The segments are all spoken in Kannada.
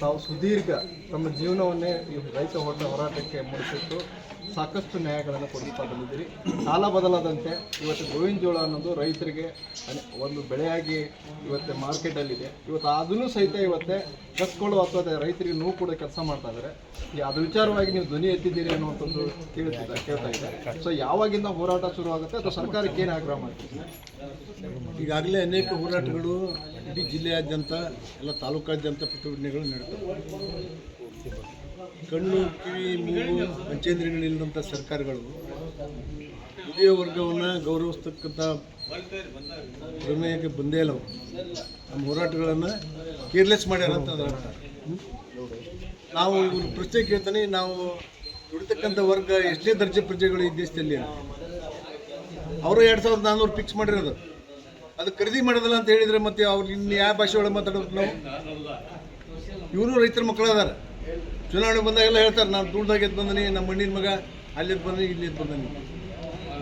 ತಾವು ಸುದೀರ್ಘ ತಮ್ಮ ಜೀವನವನ್ನೇ ಈ ರೈತ ಹೋರಾಟ ಹೋರಾಟಕ್ಕೆ ಮುಡಿಸಿಟ್ಟು ಸಾಕಷ್ಟು ನ್ಯಾಯಗಳನ್ನು ಕೊಡಿಸ್ತಾ ಬಂದಿದ್ದೀರಿ. ಕಾಲ ಬದಲಾದಂತೆ ಇವತ್ತು ಗೋವಿನ ಜೋಳ ಅನ್ನೋದು ರೈತರಿಗೆ ಒಂದು ಬೆಳೆಯಾಗಿ ಇವತ್ತು ಮಾರ್ಕೆಟಲ್ಲಿದೆ ಇವತ್ತು ಅದನ್ನು ಸಹಿತ ಇವತ್ತೇ ಕಸ್ಕೊಳ್ಳೋ ಅಥವಾ ರೈತರಿಗೆ ನೋವು ಕೂಡ ಕೆಲಸ ಮಾಡ್ತಾ ಇದ್ದಾರೆ. ಅದ್ರ ವಿಚಾರವಾಗಿ ನೀವು ಧ್ವನಿ ಎತ್ತಿದ್ದೀರಿ ಅನ್ನುವಂಥದ್ದು ಕೇಳ್ತಿದ್ದ ಕೇಳ್ತಾ ಇದ್ದಾರೆ. ಸೊ ಯಾವಾಗಿಂದ ಹೋರಾಟ ಶುರು ಆಗುತ್ತೆ ಅಥವಾ ಸರ್ಕಾರಕ್ಕೆ ಏನು ಆಗ್ರಹ ಮಾಡ್ತೀವಿ ಈಗಾಗಲೇ ಅನೇಕ ಹೋರಾಟಗಳು ಇಡೀ ಜಿಲ್ಲೆಯಾದ್ಯಂತ, ಎಲ್ಲ ತಾಲೂಕಾದ್ಯಂತ ಪ್ರತಿಭಟನೆಗಳು ನಡೀತವೆ ಕಣ್ಣು, ಕಿವಿ, ಮೂಗು ಪಂಚೇಂದ್ರಿಯಗಳಿಲ್ಲದಂಥ ಸರ್ಕಾರಗಳು ಹಿರಿಯ ವರ್ಗವನ್ನು ಗೌರವಿಸ್ತಕ್ಕಂಥ ಪ್ರಮೇಯಕ್ಕೆ ಬಂದೇ ಇಲ್ಲ. ನಮ್ಮ ಹೋರಾಟಗಳನ್ನು ಕೇರ್ಲೆಸ್ ಮಾಡ್ಯಾರ ಅಂತ ನಾವು ಇವ್ರ ಪ್ರಶ್ನೆ ಕೇಳ್ತಾನೆ, ನಾವು ದುಡಿತಕ್ಕಂಥ ವರ್ಗ ಎಷ್ಟೇ ದರ್ಜೆ ಪ್ರಜೆಗಳು ಈ ದೇಶದಲ್ಲಿ ಅವರು ಎರಡು ಸಾವಿರದ ನಾನ್ನೂರು ಫಿಕ್ಸ್ ಮಾಡಿರೋದು. ಅದು ಖರೀದಿ ಮಾಡೋದಿಲ್ಲ ಅಂತ ಹೇಳಿದ್ರೆ ಮತ್ತೆ ಅವ್ರು ಇನ್ನು ಯಾವ ಭಾಷೆ ಒಳಗೆ ಮಾತಾಡೋದು ನಾವು? ಇವರು ರೈತರ ಮಕ್ಕಳು ಅದಾರ ಚುನಾವಣೆ ಬಂದಾಗೆಲ್ಲ ಹೇಳ್ತಾರೆ, ನಾನು ದುಡ್ದಾಗ ಎದ್ದು ಬಂದನಿ ನಮ್ಮ ಮಣ್ಣಿನ ಮಗ ಅಲ್ಲಿ ಎದ್ದು ಬಂದನಿ, ಇಲ್ಲಿ ಎದ್ದು ಬಂದನಿ.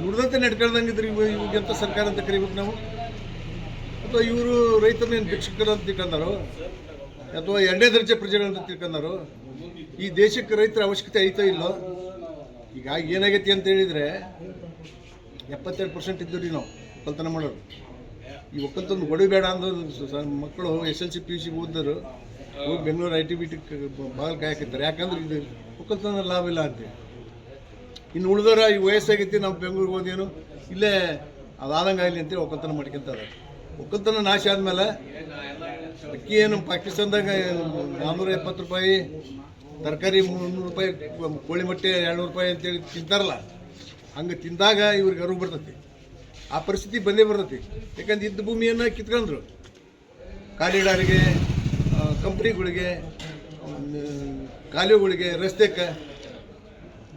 ನುಡ್ದಂತೆ ನಡ್ಕೊಳ್ದಂಗಿದ್ರೆ ಇವ ಇವಾಗೆಂತ ಸರ್ಕಾರ ಅಂತ ಕರಿಬೇಕು ನಾವು? ಅಥವಾ ಇವರು ರೈತರನ್ನೇನು ಭಿಕ್ಷಕರು ಅಂತ ತಿಳ್ಕೊಂಡಾರೋ? ಅಥವಾ ಎರಡನೇ ದರ್ಜೆ ಪ್ರಜೆಗಳಂತ ತಿಳ್ಕೊಂಡಾರೋ? ಈ ದೇಶಕ್ಕೆ ರೈತರ ಅವಶ್ಯಕತೆ ಐತೋ ಇಲ್ಲೋ? ಈಗ ಏನಾಗೈತಿ ಅಂತ ಹೇಳಿದರೆ, ಎಪ್ಪತ್ತೆರಡು ಪರ್ಸೆಂಟ್ ಇದ್ದು ರೀ ನಾವು, ಒಕ್ಕಲ್ತನ ಮಾಡೋರು. ಈ ಒಕ್ಕಲ್ತನ ಬೇಡ ಅಂದು ಸ- ಸ- ಮಕ್ಕಳು S L C, P U C ಓದಿದ್ರು Bengaluru I T B T ball ಕಾಯಕತ್ತಾರೆ. ಯಾಕಂದ್ರೆ ಇದು ಒಕ್ಕಲ್ತನ ಲಾಭ ಇಲ್ಲ ಅಂತ ಇನ್ನು ಉಳಿದವರ ಈ ವಯಸ್ಸಾಗೈತಿ, ನಾವು ಬೆಂಗಳೂರಿಗೆ ಹೋದೇನು ಇಲ್ಲೇ ಅದಾದಂಗೆ ಆಗಲಿ ಅಂತೇಳಿ ಒಕ್ಕಲ್ತನ ಮಾಡ್ಕೊಂತಾರೆ. ಒಕ್ಕಲ್ತನ ನಾಶ ಆದಮೇಲೆ ಅಕ್ಕಿ ಏನು ಪಾಕಿಸ್ತಾನದಾಗ ನಾನ್ನೂರ ಎಪ್ಪತ್ತು ರೂಪಾಯಿ, ತರಕಾರಿ ಮುನ್ನೂರು ರೂಪಾಯಿ, ಕೋಳಿ ಮೊಟ್ಟೆ ಎರಡುನೂರು ರೂಪಾಯಿ ಅಂತೇಳಿ ತಿಂತಾರಲ್ಲ, ಹಂಗೆ ತಿಂದಾಗ ಇವ್ರಿಗೆ ಅರಿವು ಬರ್ತೈತಿ. ಆ ಪರಿಸ್ಥಿತಿ ಬಂದೇ ಬರ್ತೈತಿ. ಯಾಕಂದ್ರೆ ಇದ್ದ ಭೂಮಿಯನ್ನು ಕಿತ್ಕೊಂಡ್ರು. ಕಾರಿಡಾರಿಗೆ ಕಂಪ್ನಿಗಳಿಗೆ ಕಾಲುವೆಗಳಿಗೆ ರಸ್ತೆಗೆ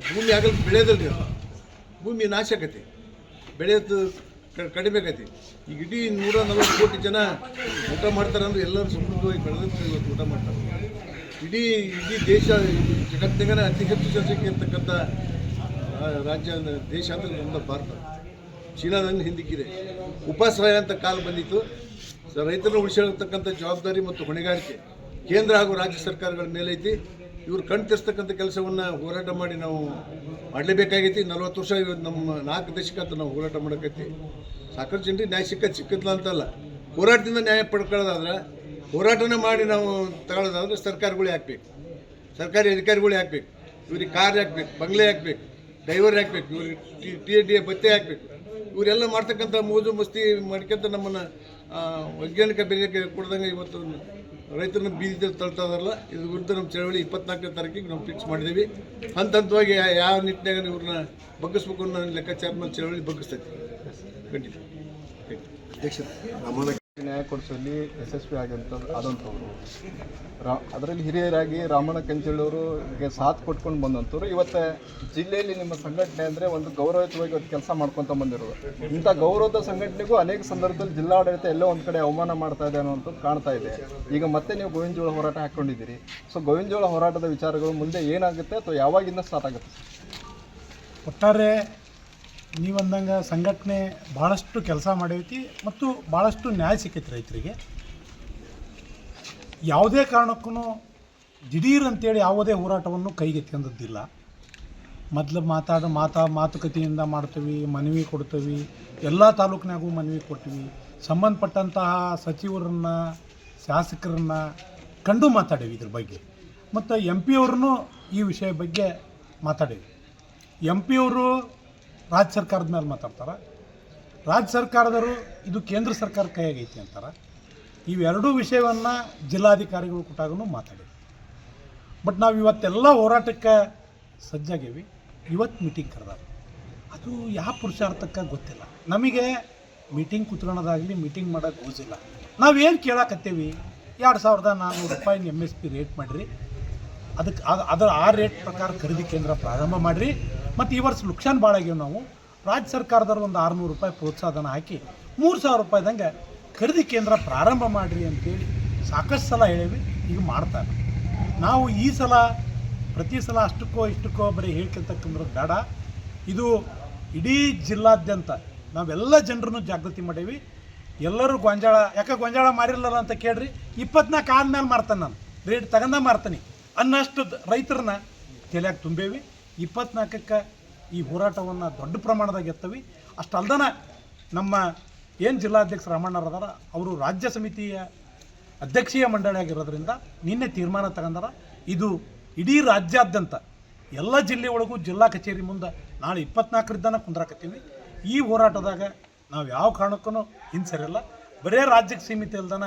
ಭೂಮಿ ಆಗಲ್ ಬೆಳೆಯೋದಲ್ರಿ ಭೂಮಿ ನಾಶ ಆಕತಿ ಬೆಳೆಯೋದು ಕಡಿಮೆ ಆಗತ್ತೆ ಈಗ ಇಡೀ ನೂರ ನಲ್ವತ್ತು ಕೋಟಿ ಜನ ಊಟ ಮಾಡ್ತಾರೆ ಅಂದ್ರೆ ಎಲ್ಲರೂ ಸಮೃದ್ಧವಾಗಿ ಬೆಳೆದಂತೆ ಇವತ್ತು ಊಟ ಮಾಡ್ತಾರೆ. ಇಡೀ ಇಡೀ ದೇಶ ಜಗತ್ತಿನಾಗನೇ ಅತಿ ಹೆಚ್ಚು ಜನಸಂಖ್ಯೆ ಇರ್ತಕ್ಕಂಥ ರಾಜ್ಯ ದೇಶ ಅಂದ್ರೆ ನಮ್ಮ ಭಾರತ. ಚೀನಾದಲ್ಲಿ ಹಿಂದಿಕ್ಕಿದೆ ಉಪಾಸ್ರಾಯ ಅಂತ ಕಾಲ ಬಂದಿತ್ತು. ರೈತರನ್ನು ಉಳಿಸಿರ್ತಕ್ಕಂಥ ಜವಾಬ್ದಾರಿ ಮತ್ತು ಹೊಣೆಗಾರಿಕೆ. ಕೇಂದ್ರ ಹಾಗೂ ರಾಜ್ಯ ಸರ್ಕಾರಗಳ ಮೇಲೈತಿ. ಇವರು ಕಣ್ ಕೆಲಸವನ್ನು ಹೋರಾಟ ಮಾಡಿ ನಾವು ಮಾಡಲೇಬೇಕಾಗೈತಿ. ನಲ್ವತ್ತು ವರ್ಷ ನಮ್ಮ ನಾಲ್ಕು ದಶಕ ಅಂತ ನಾವು ಹೋರಾಟ ಮಾಡೋಕೈತಿ ಸಾಕಷ್ಟು ಜನರಿಗೆ ನ್ಯಾಯ ಸಿಕ್ಕ ಸಿಕ್ಕತ್ಲ ಅಂತಲ್ಲ ಹೋರಾಟದಿಂದ ನ್ಯಾಯ ಪಡ್ಕೊಳ್ಳೋದಾದ್ರೆ, ಹೋರಾಟನೇ ಮಾಡಿ ನಾವು ತಗೊಳ್ಳೋದಾದ್ರೆ ಸರ್ಕಾರಗಳು ಹಾಕ್ಬೇಕು. ಸರ್ಕಾರಿ ಅಧಿಕಾರಿಗಳೇ ಹಾಕ್ಬೇಕು. ಇವ್ರಿಗೆ ಕಾರ್ ಹಾಕ್ಬೇಕು, ಬಂಗ್ಲೆ ಹಾಕ್ಬೇಕು ಡೈವರ್ ಹಾಕ್ಬೇಕು, ಇವ್ರಿಗೆ T T A D A ಬತ್ತೆ ಹಾಕ್ಬೇಕು. ಇವರೆಲ್ಲ ಮಾಡ್ತಕ್ಕಂಥ ಮೋಜು ಮಸ್ತಿ ಮಾಡ್ಕೊಂತ ನಮ್ಮನ್ನು ವೈಜ್ಞಾನಿಕ ಬೆಲೆಗೆ ಕೊಡ್ದಂಗೆ ಇವತ್ತು ರೈತರನ್ನ ಬೀದಿ ತಳ್ತಾ ಇದ್ರ ವಿರುದ್ಧ ನಮ್ಮ ಚಳವಳಿ ಇಪ್ಪತ್ನಾಲ್ಕನೇ ತಾರೀಕಿಗೆ ನಾವು ಫಿಕ್ಸ್ ಮಾಡಿದ್ದೀವಿ. ಹಂತ ಹಂತವಾಗಿ ಯಾವ ನಿಟ್ಟಿನಾಗ ಇವ್ರನ್ನ ಬಗ್ಗಿಸ್ಬೇಕು ಅನ್ನೋ ಲೆಕ್ಕಾಚಾರ ಚಳವಳಿ ಬಗ್ಗಿಸ್ತೈತಿ. ಖಂಡಿತ. ಅಧ್ಯಕ್ಷ ನ್ಯಾಯ ಕೊಡಿಸುವಲ್ಲಿ ಯಶಸ್ವಿ ಆಗಂತ ಆದಂಥವ್ರು. ರಾ, ಅದರಲ್ಲಿ ಹಿರಿಯರಾಗಿ ರಾಮಣ್ಣ ಕಂಚಳವರಿಗೆ ಸಾಥ್ ಕೊಟ್ಕೊಂಡು ಬಂದಂಥವ್ರು. ಇವತ್ತು ಜಿಲ್ಲೆಯಲ್ಲಿ ನಿಮ್ಮ ಸಂಘಟನೆ ಅಂದರೆ ಒಂದು ಗೌರವಯುತವಾಗಿ ಇವತ್ತು ಕೆಲಸ ಮಾಡ್ಕೊತ ಬಂದಿರೋದು ಇಂಥ ಗೌರವದ ಸಂಘಟನೆಗೂ ಅನೇಕ ಸಂದರ್ಭದಲ್ಲಿ ಜಿಲ್ಲಾಡಳಿತ ಎಲ್ಲೋ ಒಂದು ಕಡೆ ಅವಮಾನ ಮಾಡ್ತಾ ಇದೆ ಅನ್ನೋಂಥದ್ದು ಕಾಣ್ತಾ ಇದೆ. ಈಗ ಮತ್ತೆ ನೀವು ಗೋವಿನ ಜೋಳ ಹೋರಾಟ ಹಾಕ್ಕೊಂಡಿದ್ದೀರಿ ಸೊ ಗೋವಿನ ಜೋಳ ಹೋರಾಟದ ವಿಚಾರಗಳು ಮುಂದೆ ಏನಾಗುತ್ತೆ ಅಥವಾ ಯಾವಾಗಿಂದ ಸ್ಟಾರ್ಟ್ ಆಗುತ್ತೆ? ಒಟ್ಟಾರೆ ನೀವಂದಂಗೆ ಸಂಘಟನೆ ಭಾಳಷ್ಟು ಕೆಲಸ ಮಾಡೈತಿ ಮತ್ತು ಭಾಳಷ್ಟು ನ್ಯಾಯ ಸಿಕ್ಕೈತಿ ರೈತರಿಗೆ. ಯಾವುದೇ ಕಾರಣಕ್ಕೂ ದಿಢೀರ್ ಅಂತೇಳಿ ಯಾವುದೇ ಹೋರಾಟವನ್ನು ಕೈಗೆತ್ತಿಕೊಂಡದ್ದಿಲ್ಲ ಮೊದಲು ಮಾತಾಡ ಮಾತಾ, ಮಾತುಕತೆಯಿಂದ ಮಾಡ್ತೀವಿ, ಮನವಿ ಕೊಡ್ತೀವಿ, ಎಲ್ಲ ತಾಲೂಕಿನಾಗೂ ಮನವಿ ಕೊಟ್ವಿ ಸಂಬಂಧಪಟ್ಟಂತಹ ಸಚಿವರನ್ನ, ಶಾಸಕರನ್ನ ಕಂಡು ಮಾತಾಡೀವಿ ಇದ್ರ ಬಗ್ಗೆ. ಮತ್ತು ಎಂ ಪಿ ಈ ವಿಷಯ ಬಗ್ಗೆ ಮಾತಾಡೇವಿ. ಎಂ ಪಿ ಅವರು ರಾಜ್ಯ ಸರ್ಕಾರದ ಮೇಲೆ ಮಾತಾಡ್ತಾರೆ. ರಾಜ್ಯ ಸರ್ಕಾರದವರು ಇದು ಕೇಂದ್ರ ಸರ್ಕಾರ ಕೈಯಾಗೈತಿ ಅಂತಾರೆ. ಇವೆರಡೂ ವಿಷಯವನ್ನು ಜಿಲ್ಲಾಧಿಕಾರಿಗಳು ಕೊಟ್ಟಾಗೂ ಮಾತಾಡಿದ್ವಿ ಬಟ್ ನಾವು ಇವತ್ತೆಲ್ಲ ಹೋರಾಟಕ್ಕೆ ಸಜ್ಜಾಗೇವಿ. ಇವತ್ತು ಮೀಟಿಂಗ್ ಕರೆದಾರೆ. ಅದು ಯಾವ ಪುರುಷಾರ್ಥಕ್ಕೆ ಗೊತ್ತಿಲ್ಲ. ನಮಗೆ ಮೀಟಿಂಗ್ ಕುತ್ಕೊಳ್ಳೋದಾಗಲಿ ಮೀಟಿಂಗ್ ಮಾಡೋಕೆ ಹೋಗಿಲ್ಲ ನಾವೇನು ಕೇಳಾಕತ್ತೀವಿ? ಎರಡು ಸಾವಿರದ ನಾನ್ನೂರು ರೂಪಾಯಿ ಎಂ ಎಸ್ ಪಿ ರೇಟ್ ಮಾಡಿರಿ. ಅದಕ್ಕೆ ಅದು ಅದರ ಆ ರೇಟ್ ಪ್ರಕಾರ ಖರೀದಿ ಕೇಂದ್ರ ಪ್ರಾರಂಭ ಮಾಡಿರಿ. ಮತ್ತು ಈ ವರ್ಷ ಲುಕ್ಷಾನ್ ಭಾಳ ಆಗ್ಯಾವ ನಾವು. ರಾಜ್ಯ ಸರ್ಕಾರದವ್ರು ಒಂದು ಆರುನೂರು ರೂಪಾಯಿ ಪ್ರೋತ್ಸಾಹನ ಹಾಕಿ ಮೂರು ಸಾವಿರ ರೂಪಾಯಿದಂಗೆ ಖರೀದಿ ಕೇಂದ್ರ ಪ್ರಾರಂಭ ಮಾಡಿರಿ ಅಂತೇಳಿ ಸಾಕಷ್ಟು ಸಲ ಹೇಳೀವಿ, ಈಗ ಮಾಡ್ತಾರೆ. ನಾವು ಈ ಸಲ, ಪ್ರತಿ ಸಲ ಅಷ್ಟಕ್ಕೋ ಇಷ್ಟಕ್ಕೋ ಬರೀ ಹೇಳ್ಕೊಂತಕ್ಕಂದ್ರೆ ಬೇಡ. ಇದು ಇಡೀ ಜಿಲ್ಲಾದ್ಯಂತ ನಾವೆಲ್ಲ ಜನರನ್ನು ಜಾಗೃತಿ ಮಾಡೀವಿ. ಎಲ್ಲರೂ ಗೊಂಜಾಳ, ಯಾಕೆ ಗೊಂಜಾಳ ಮಾರಿರಲ್ಲ ಅಂತ ಕೇಳ್ರಿ ಇಪ್ಪತ್ನಾಲ್ಕು ಆದ್ಮೇಲೆ ಮಾರ್ತಾನೆ ನಾನು. ರೇಟ್ ತಗೊಂಡ ಮಾರ್ತೀನಿ. ಅನ್ನಷ್ಟು ರೈತರನ್ನ ತಲೆಯಾಗಿ ತುಂಬೇವಿ. ಇಪ್ಪತ್ನಾಲ್ಕಕ್ಕೆ ಈ ಹೋರಾಟವನ್ನು ದೊಡ್ಡ ಪ್ರಮಾಣದಾಗ ಎತ್ತವಿ. ಅಷ್ಟಲ್ದನ ನಮ್ಮ ಏನು ಜಿಲ್ಲಾಧ್ಯಕ್ಷ ರಾಮಣ್ಣರದಾರ ಅವರು ರಾಜ್ಯ ಸಮಿತಿಯ ಅಧ್ಯಕ್ಷೀಯ ಮಂಡಳಿ ಆಗಿರೋದ್ರಿಂದ ನಿನ್ನೆ ತೀರ್ಮಾನ ತಗೊಂಡಾರ. ಇದು ಇಡೀ ರಾಜ್ಯಾದ್ಯಂತ, ಎಲ್ಲ ಜಿಲ್ಲೆ ಒಳಗೂ ಜಿಲ್ಲಾ ಕಚೇರಿ ಮುಂದೆ ನಾಳೆ ಇಪ್ಪತ್ನಾಲ್ಕರಿಂದನ ಕುಂದ್ರಾಕತ್ತೀವಿ. ಈ ಹೋರಾಟದಾಗ ನಾವು ಯಾವ ಕಾರಣಕ್ಕೂ ಹಿಂಸರಿಲ್ಲ. ಬರೇ ರಾಜ್ಯಕ್ಕೆ ಸೀಮಿತ ಇಲ್ದನ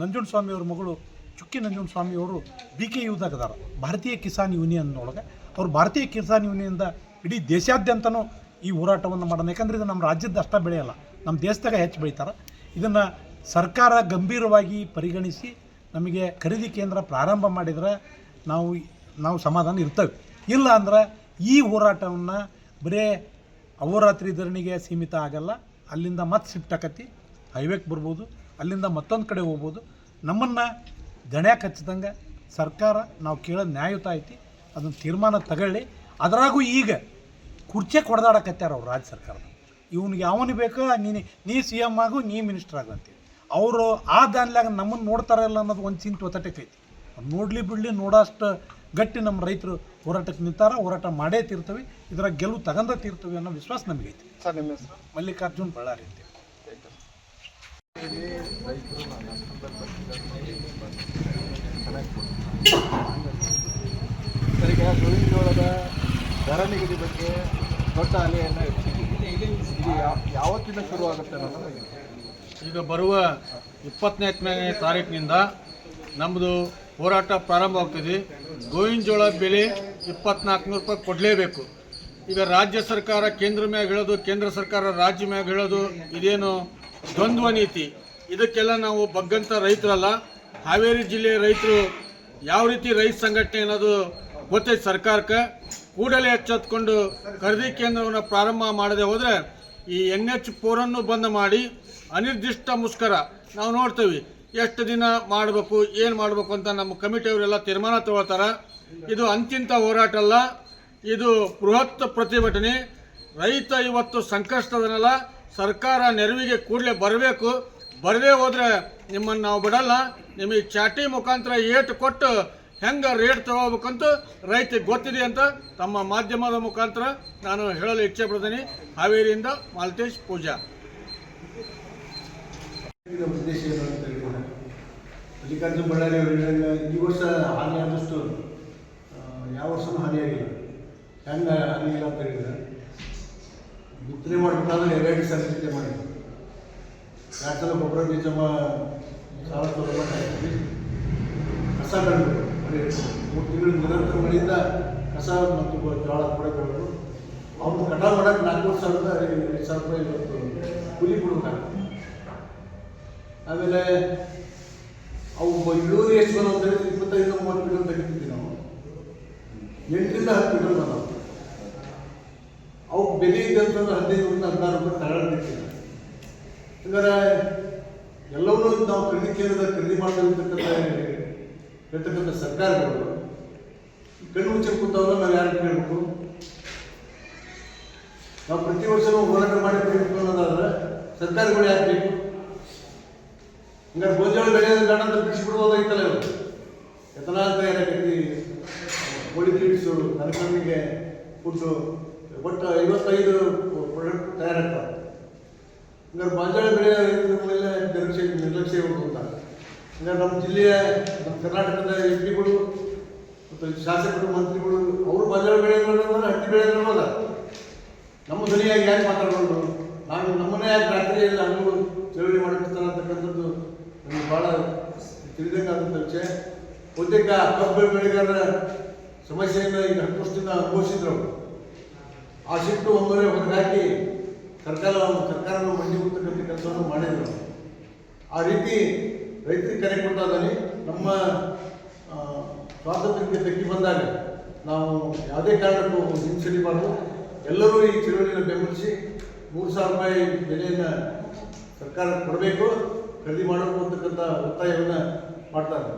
ನಂಜುಂಡ ಸ್ವಾಮಿಯವ್ರ ಮಗಳು ಚುಕ್ಕಿ ನಂಜುಂಡ ಸ್ವಾಮಿಯವರು ಬಿ ಕೆ ಯುದಾಗದಾರ ಭಾರತೀಯ ಕಿಸಾನ್ ಯೂನಿಯನ್ ಒಳಗೆ ಅವ್ರು ಭಾರತೀಯ ಕಿಸಾನ್ ಯೂನಿಯನ್ದ ಇಡೀ ದೇಶಾದ್ಯಂತನೂ ಈ ಹೋರಾಟವನ್ನು ಮಾಡೋಣ. ಯಾಕಂದ್ರೆ ಇದು ನಮ್ಮ ರಾಜ್ಯದ ಅಷ್ಟ ಬೆಳೆಯಲ್ಲ ನಮ್ಮ ದೇಶದಾಗ ಹೆಚ್ಚು ಬೆಳೀತಾರೆ. ಇದನ್ನು ಸರ್ಕಾರ ಗಂಭೀರವಾಗಿ ಪರಿಗಣಿಸಿ ನಮಗೆ ಖರೀದಿ ಕೇಂದ್ರ ಪ್ರಾರಂಭ ಮಾಡಿದರೆ ನಾವು ನಾವು ಸಮಾಧಾನ ಇರ್ತವೆ. ಇಲ್ಲ ಅಂದ್ರೆ ಈ ಹೋರಾಟವನ್ನು ಬರೇ ಅವರಾತ್ರಿ ಧರಣಿಗೆ ಸೀಮಿತ ಆಗಲ್ಲ. ಅಲ್ಲಿಂದ ಮತ್ತೆ ಶಿಫ್ಟ್ ಆಕತಿ, ಹೈವೇಗೆ ಬರ್ಬೋದು, ಅಲ್ಲಿಂದ ಮತ್ತೊಂದು ಕಡೆ ಹೋಗ್ಬೋದು. ನಮ್ಮನ್ನು ಗಣ್ಯಾಕ ಹಚ್ಚಿದಂಗೆ ಸರ್ಕಾರ ನಾವು ಕೇಳೋದು ನ್ಯಾಯಯುತ ಐತಿ. ಅದನ್ನು ತೀರ್ಮಾನ ತಗೊಳ್ಳಿ. ಅದರಾಗೂ ಈಗ ಕುರ್ಚೆ ಕೊಡ್ದಾಡಕತ್ಯಾರ ಅವ್ರು ರಾಜ್ಯ ಸರ್ಕಾರ ಇವ್ನಿಗೆ ಯಾವನು ಬೇಕು ನೀನು ನೀ ಸಿ ಎಂ ಆಗು ನೀ ಮಿನಿಸ್ಟರ್ ಆಗು ಅಂತೀವಿ. ಅವರು ಆ ದಾನ್ಲಾಗ ನಮ್ಮನ್ನು ನೋಡ್ತಾರಲ್ಲ ಅನ್ನೋದು ಒಂದು ಚಿಂತೆ ಒತ್ತಟಕ್ಕೈತಿ ನೋಡಲಿ ಬಿಡಲಿ ನೋಡೋಷ್ಟು ಗಟ್ಟಿ ನಮ್ಮ ರೈತರು ಹೋರಾಟಕ್ಕೆ ನಿಂತಾರ ಹೋರಾಟ ಮಾಡೇ ತೀರ್ತೀವಿ. ಇದರ ಗೆಲುವು ತಗೊಂಡ ತೀರ್ತೀವಿ ಅನ್ನೋ ವಿಶ್ವಾಸ ನಮಗೈತಿ ಸರ್ ನಿಮ್ಮ ಹೆಸರು? ಮಲ್ಲಿಕಾರ್ಜುನ್ ಬಳ್ಳಾರಿ ಅಂತ ರೈತರು ಈಗ ಗೋವಿನ ಜೋಳದ ದರ ನಿಗದಿ ಬಗ್ಗೆ ದೊಡ್ಡ ಅಲೆಯನ್ನು ಹೆಚ್ಚಿದೆ ಇದು ಯಾವತ್ತಿಂದ ಶುರು ಆಗುತ್ತೆ ಅನ್ನೋದು ಈಗ ಬರುವ ಇಪ್ಪತ್ತನೇ ತಾರೀಕಿನಿಂದ ನಮ್ಮದು ಹೋರಾಟ ಪ್ರಾರಂಭವಾಗ್ತದೆ ಗೋವಿನ ಜೋಳ ಬೆಲೆ ಇಪ್ಪತ್ನಾಲ್ಕುನೂರು ರೂಪಾಯಿ ಕೊಡಲೇಬೇಕು. ಈಗ ರಾಜ್ಯ ಸರ್ಕಾರ ಕೇಂದ್ರ ಮ್ಯಾಗ ಹೇಳೋದು ಕೇಂದ್ರ ಸರ್ಕಾರ ರಾಜ್ಯ ಮ್ಯಾಗ ಹೇಳೋದು ಇದೇನು ದ್ವಂದ್ವ ನೀತಿ. ಇದಕ್ಕೆಲ್ಲ ನಾವು ಬಗ್ಗಂತ ರೈತರಲ್ಲ. ಹಾವೇರಿ ಜಿಲ್ಲೆಯ ರೈತರು ಯಾವ ರೀತಿ ರೈತ ಸಂಘಟನೆ ಅನ್ನೋದು ಗೊತ್ತೈತೆ ಸರ್ಕಾರಕ್ಕೆ ಕೂಡಲೇ ಎಚ್ಚೆತ್ಕೊಂಡು ಖರೀದಿ ಕೇಂದ್ರವನ್ನು ಪ್ರಾರಂಭ ಮಾಡದೆ ಹೋದರೆ ಈ ಎನ್ ಎಚ್ ಫೋರನ್ನು ಬಂದ್ ಮಾಡಿ ಅನಿರ್ದಿಷ್ಟ ಮುಷ್ಕರ ನಾವು ನೋಡ್ತೀವಿ. ಎಷ್ಟು ದಿನ ಮಾಡಬೇಕು, ಏನು ಮಾಡಬೇಕು ಅಂತ ನಮ್ಮ ಕಮಿಟಿಯವರೆಲ್ಲ ತೀರ್ಮಾನ ತಗೊಳ್ತಾರೆ. ಇದು ಅಂತಿಂತ ಹೋರಾಟ ಅಲ್ಲ, ಇದು ಬೃಹತ್ ಪ್ರತಿಭಟನೆ. ರೈತ ಇವತ್ತು ಸಂಕಷ್ಟದನ್ನೆಲ್ಲ ಸರ್ಕಾರ ನೆರವಿಗೆ ಕೂಡಲೇ ಬರಬೇಕು. ಬರದೇ ಹೋದ್ರೆ ನಿಮ್ಮನ್ನು ನಾವು ಬಿಡಲ್ಲ. ನಿಮಗೆ ಚಾಟಿ ಮುಖಾಂತರ ಏಟು ಕೊಟ್ಟು ಹೆಂಗೆ ರೇಟ್ ತಗೋಬೇಕಂತ ರೈತರಿಗೆ ಗೊತ್ತಿದೆ ಅಂತ ತಮ್ಮ ಮಾಧ್ಯಮದ ಮುಖಾಂತರ ನಾನು ಹೇಳಲು ಇಚ್ಛೆ ಪಡ್ತೀನಿ. ಹಾವೇರಿಯಿಂದ ಮಾಲ್ತೇಶ್ ಪೂಜಾ. ಮಲ್ಲಿಕಾರ್ಜುನ ಬಳ್ಳಾರಿ ಅವರು ಈ ವರ್ಷ ಹಾನಿ ಆದಷ್ಟು ಯಾವ ವರ್ಷನೂ ಹಾನಿಯಾಗಿಲ್ಲ ಹೆಂಗೆ ಹಾನಿಯಿಲ್ಲ ಅಂತ ಹೇಳಿದ್ರೆ, ಬಿತ್ತನೆ ಮಾಡಬೇಕಾದ್ರೆ ಎರಡು ಸಲ ಮಾಡಿದ್ರು ಗೊಬ್ಬರ ಬೀಜ ಕಸ ಬೆಳೆದು ಮೂರು ತಿಂಗಳು ನಿರಂತರ ಮಳೆಯಿಂದ ಕಸ ಮತ್ತು ಜೋಳ ಕೊಡಬೇಕು ಅವ್ರನ್ನ ಅವ್ರು ಕಟಾವು ಮಾಡಕ್ಕೆ ನಾಲ್ಕೂವರೆ ಸಾವಿರದ ಐದು ಸಾವಿರ ರೂಪಾಯಿ ಇವತ್ತು ಕೂಲಿ ಕೊಡ್ಬೇಕಾಗ್ತದೆ ಆಮೇಲೆ ಅವು ಇಳುವರಿ ಎಷ್ಟು ಬಂದವು ಅಂತ ಹೇಳಿ ಇಪ್ಪತ್ತೈದು ಮೂವತ್ತು ಕ್ವಿಂಟಲ್ ತೆಗಿತಿದ್ವಿ ನಾವು. ಎಂಟರಿಂದ ಹತ್ತು ಕ್ವಿಂಟಲ್ ಬಂದವು. ಅವು ಬೆಲೆ ಇದೆ ಅಂತಂದ್ರೆ ಹದಿನೈದರಿಂದ ಹದಿನಾರು ರೂಪಾಯಿ ತಗೊಳ್ತಿರ್ತಿಲ್ಲ ಹಂಗಾರೆ ಎಲ್ಲವನ್ನೂ ನಾವು ಖರೀದಿ ಕೇಂದ್ರದ ಖರೀದಿ ಮಾಡ್ತಿರ್ತಕ್ಕಂಥ ಇರ್ತಕ್ಕಂಥ ಸರ್ಕಾರಗಳು. ಕಣ್ಣು ಮುಚ್ಚಿ ಕೂತವನ್ನ ನಾವು ಯಾರು ಕೇಳಬೇಕು? ನಾವು ಪ್ರತಿ ವರ್ಷವೂ ಹೋರಾಟ ಮಾಡಿ ಕೇಳಬೇಕು ಅನ್ನೋದಾದ್ರೆ ಸರ್ಕಾರಗಳು ಯಾಕೆ ಬೇಕು? ಹಂಗಾರೆ ಗೋಂಜಾಳ ಬೆಳೆಯೋದು ಬೇಡ ಅಂತ ಬಿಡಿಸ್ಬಿಡ್ಬೋದಾಗಿತ್ತಲ್ಲ ಇವರು ಎಥನಾಲ್ ತಯಾರಾಗೈತಿ ಕೋಳಿ ಫೀಡ್ಸು ದನಕರ್ಮಿಗೆ ಫುಡ್ಡು ಒಟ್ಟು ಐವತ್ತೈದು ಪ್ರಾಡಕ್ಟ್ ತಯಾರಾಗ್ತವೆ. ಹಂಗಾರೆ ಗೋಂಜಾಳ ಬೆಳೆ ರೈತರ ಮೇಲೆ ನಿರ್ಲಕ್ಷ್ಯ ನಿರ್ಲಕ್ಷ್ಯ ಅಂತ. ಹಂಗಾರೆ ನಮ್ಮ ಜಿಲ್ಲೆಯ, ನಮ್ಮ ಕರ್ನಾಟಕದ ಎಂ ಪಿಗಳು ಮತ್ತು ಶಾಸಕರು, ಮಂತ್ರಿಗಳು, ಅವರು ಬಂದರ ಬೆಳೆ ಅಂದ್ರೆ ಹತ್ತಿ ಬೆಳೆ ಅನ್ನೋಲ್ಲ ನಮ್ಮ ಧ್ವನಿಯಾಗಿ ಯಾಕೆ ಮಾತಾಡಬಾರ್ದು? ನಾನು ನಮ್ಮನ್ನೇ ಯಾಕೆ ರಾತ್ರಿಯಲ್ಲಿ ಹಣ್ಣು ಚಳವಳಿ ಮಾಡಿರ್ತಾರೆ ಅಂತಕ್ಕಂಥದ್ದು ನನಗೆ ಭಾಳ ತಿಳಿದಂಗಾದಂಥ ವಿಷಯ. ಬಹುತೇಕ ಕಬ್ಬು ಬೆಳೆಗಾರರ ಸಮಸ್ಯೆಯನ್ನು ಈಗ ಹತ್ತು ವರ್ಷದಿಂದ ಅನುಭವಿಸಿದ್ರು ಆ ಸಿಟ್ಟು ಒಮ್ಮೆ ಹೊರಗಾಕಿ ಸರ್ಕಾರ ಸರ್ಕಾರವನ್ನು ಮಂಡಿ ಕೆಲಸವನ್ನು ಮಾಡಿದ್ರು ಆ ರೀತಿ ರೈತರಿಗೆ ಕರೆ ಕೊಡ್ತಾ ಇದ್ದಾನೆ ನಮ್ಮ ಸ್ವಾತಂತ್ರ್ಯಕ್ಕೆ ತಗ್ಗಿ ಬಂದಾಗ ನಾವು ಯಾವುದೇ ಕಾರಣಕ್ಕೂ ಹಿಂಸರಿಬಾರ್ದು ಎಲ್ಲರೂ ಈ ಚಳುವಳಿಯನ್ನು ಬೆಂಬಲಿಸಿ ಮೂರು ಸಾವಿರ ರೂಪಾಯಿ ಬೆಲೆಯನ್ನು ಸರ್ಕಾರ ಕೊಡಬೇಕು, ಖರೀದಿ ಮಾಡಬೇಕು ಅಂತಕ್ಕಂಥ ಒತ್ತಾಯವನ್ನು ಮಾಡ್ತಾರೆ